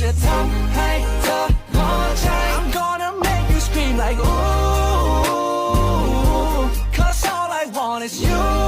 your tongue, hey, the long time. I'm gonna make you scream like ooh, cause all I want is you.